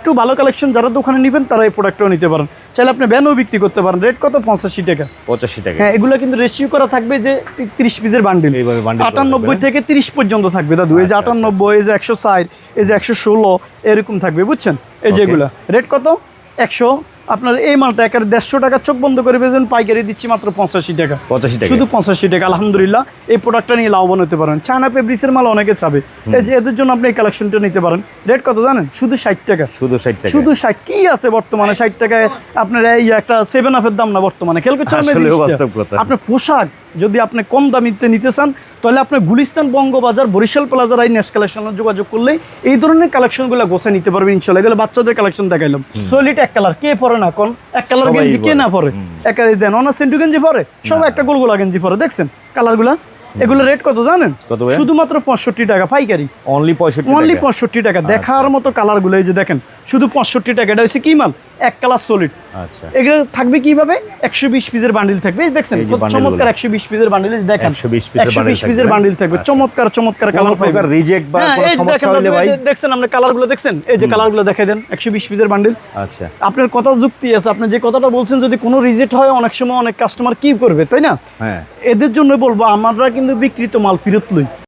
একটু ভালো কালেকশন যারা দোকানে নেবেন তারা এই প্রোডাক্টটাও নিতে পারেন। চাইলে আপনি ব্যানও বিক্রি করতে পারেন। রেট কত? পঁচাশি টাকা। পঁচাশি টাকা। হ্যাঁ এগুলো কিন্তু রেশিও করা থাকবে যে তিরিশ পিসের বান্ডিল এইভাবে আটানব্বই থেকে তিরিশ পর্যন্ত থাকবে দাদু। এই যে আচ্ছা, আচ্ছা, আটানব্বই এই যে একশো ষাট এই যে একশো ষোলো এরকম থাকবে বুঝছেন? এই যেগুলা। রেট কত? একশো আপনার এই মালটা একের দেড়শো টাকা চোখ বন্ধ করে বেজন পাইকারি দিচ্ছি মাত্র পঁচাশি টাকা। পঁচাশি টাকা। শুধু পঁচাশি টাকা আলহামদুলিল্লাহ। এই প্রোডাক্টটা নিয়ে লাভবান হতে পারেন। চায়না পেব্রিসের মাল অনেকে চাবে। এই যে এদের জন্য আপনি এই কালেকশনটা নিতে পারেন। রেট কত জানেন? শুধু ষাট টাকা। শুধু ষাট টাকা। শুধু ষাট। কি আছে বর্তমানে? ষাট টাকায় আপনার এই একটা সেভেন আপের দাম না বর্তমানে? খেয়াল করছেন আপনি। আপনার পোশাক যদি আপনি কম দামিতে নিতে চান তাহলে আপনার গুলিস্তান বঙ্গবাজার বরিশাল প্লাজার এই নেক্সট কালেকশনে যোগাযোগ করলেই এই ধরনের কালেকশনগুলো গোছা নিতে পারবে ইনশাল্লাহ এগুলো বাচ্চাদের কালেকশন দেখাইলাম। সলিড এক কালার কে পরে না কোন এক কালার গেঞ্জি কে না পরে? এক দেন অনার সেন্টু গেঞ্জি পরে? সব একটা গোলগোলা গেঞ্জি পরে দেখছেন? কালারগুলা এগুলো রেট কত জানেন? শুধুমাত্র পঁয়ষট্টি টাকা পাইকারি। অনলি পঁয়ষট্টি অনলি পঁয়ষট্টি টাকা। দেখার মতো কালার কালারগুলো এই যে দেখেন শুধু পঁয়ষট্টি টাকা এটা হচ্ছে কি মাল? এক কালার সলিড আচ্ছা। এগুলো থাকবে কীভাবে? একশো বিশ পিসের বান্ডিল থাকবে। এই দেখছেন চমৎকারগুলো। একশো বিশ পিসের বান্ডিল দেখেন একশো বিশ পিসের বান্ডিল থাকবে আচ্ছা। চমৎকার চমৎকার কালার প্রকার রিজেক্ট বা হ্যাঁ, কোনো সমস্যা হলে ভাই? দেখছেন আপনি কালারগুলো দেখছেন? এই যে কালারগুলো দেখাই দেন একশো বিশ পিসের বান্ডিল আচ্ছা। আপনার কথা যুক্তি আছে আপনি যে কথাটা বলছেন যদি কোনো রিজেক্ট হয় অনেক সময় অনেক কাস্টমার কি করবে তাই না? হ্যাঁ। এদের জন্য বলব আমরা কিন্তু বিকৃত মাল ফেরত লই।